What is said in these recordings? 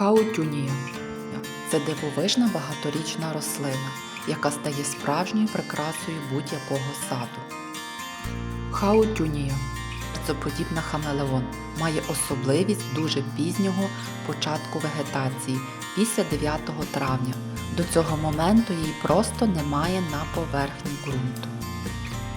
Хаутюнія це дивовижна багаторічна рослина, яка стає справжньою прикрасою будь-якого саду. Хаутюнія подібна хамелеон має особливість дуже пізнього початку вегетації після 9 травня. До цього моменту її просто немає на поверхні ґрунту.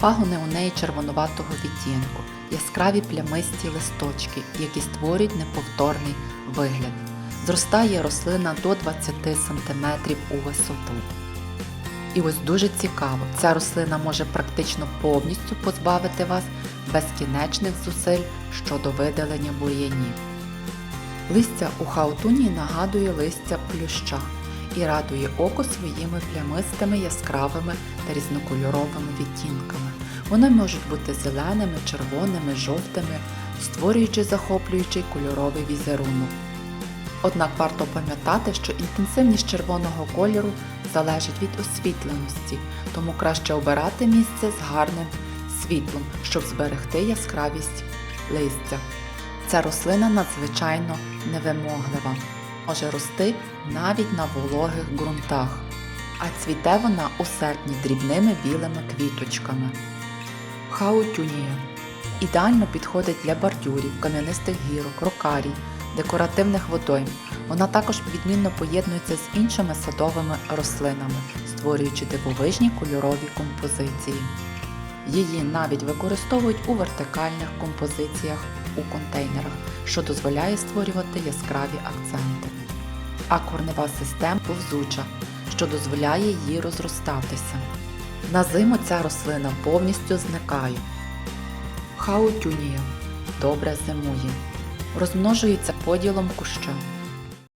Пагони у неї червонуватого відтінку, яскраві плямисті листочки, які створюють неповторний вигляд. Зростає рослина до 20 см у висоту. І ось дуже цікаво, ця рослина може практично повністю позбавити вас безкінечних зусиль щодо видалення бур'янів. Листя у хаутуні нагадує листя плюща і радує око своїми плямистими яскравими та різнокольоровими відтінками. Вони можуть бути зеленими, червоними, жовтими, створюючи захоплюючий кольоровий візерунок. Однак варто пам'ятати, що інтенсивність червоного кольору залежить від освітленості, тому краще обирати місце з гарним світлом, щоб зберегти яскравість листя. Ця рослина надзвичайно невимоглива, може рости навіть на вологих ґрунтах, а цвіте вона у серпні дрібними білими квіточками. Хаутюнія ідеально підходить для бордюрів, кам'янистих гірок, рокарій, декоративних водойм. Вона також відмінно поєднується з іншими садовими рослинами, створюючи дивовижні кольорові композиції. Її навіть використовують у вертикальних композиціях у контейнерах, що дозволяє створювати яскраві акценти. А корнева система повзуча, що дозволяє їй розростатися. На зиму ця рослина повністю зникає. Хаутюнія добре зимує. Розмножується поділом куща.